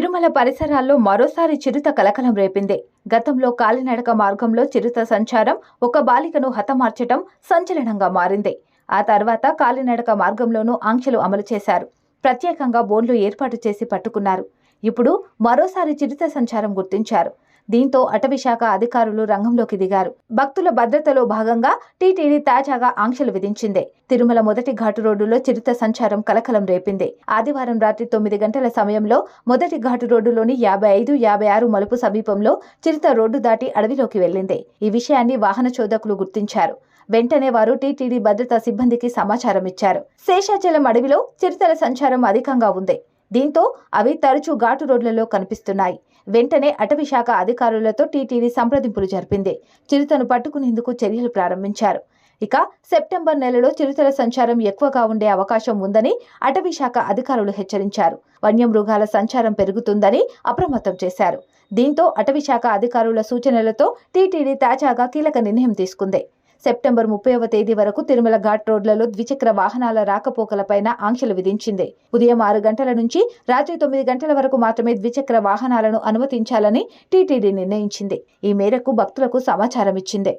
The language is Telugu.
తిరుమల పరిసరాల్లో మరోసారి చిరుత కలకలం రేపింది. గతంలో కాలినడక మార్గంలో చిరుత సంచారం ఒక బాలికను హతమార్చటం సంచలనంగా మారింది. ఆ తర్వాత కాలినడక మార్గంలోనూ ఆంక్షలు అమలు చేశారు. ప్రత్యేకంగా బోన్లు ఏర్పాటు చేసి పట్టుకున్నారు. ఇప్పుడు మరోసారి చిరుత సంచారం గుర్తించారు. దీంతో అటవీశాఖ అధికారులు రంగంలోకి దిగారు. భక్తుల భద్రతలో భాగంగా టీటీడీ తాజాగా ఆంక్షలు విధించింది. తిరుమల మొదటి ఘాటు రోడ్డులో చిరుత సంచారం కలకలం రేపింది. ఆదివారం రాత్రి తొమ్మిది గంటల సమయంలో మొదటి ఘాటు రోడ్డులోని యాభై ఐదు యాభై ఆరు మలుపు సమీపంలో చిరుత రోడ్డు దాటి అడవిలోకి వెళ్ళింది ఈ విషయాన్ని వాహన చోదకులు గుర్తించారు. వెంటనే వారు టీటీడీ భద్రతా సిబ్బందికి సమాచారం ఇచ్చారు శేషాచలం అడవిలో చిరుతల సంచారం అధికంగా ఉంది. దీంతో అవి తరచూ ఘాటు రోడ్లలో కనిపిస్తున్నాయి. వెంటనే అటవీ శాఖ అధికారులతో టీటీడీ సంప్రదింపులు జరిపింది. చిరుతను పట్టుకునేందుకు చర్యలు ప్రారంభించారు. ఇక సెప్టెంబర్ నెలలో చిరుతల సంచారం ఎక్కువగా ఉండే అవకాశం ఉందని అటవీ శాఖ అధికారులు హెచ్చరించారు. వన్యమృగాల సంచారం పెరుగుతుందని అప్రమత్తం చేశారు. దీంతో అటవీ శాఖ అధికారుల సూచనలతో టీటీడీ తాజాగా కీలక నిర్ణయం తీసుకుంది. సెప్టెంబర్ ముప్పైవ తేదీ వరకు తిరుమల ఘాట్ రోడ్లలో ద్విచక్ర వాహనాల రాకపోకలపైన ఆంక్షలు విధించింది. ఉదయం ఆరు గంటల నుంచి రాత్రి తొమ్మిది గంటల వరకు మాత్రమే ద్విచక్ర వాహనాలను అనుమతించాలని టీటీడీ నిర్ణయించింది. ఈ మేరకు భక్తులకు సమాచారం ఇచ్చింది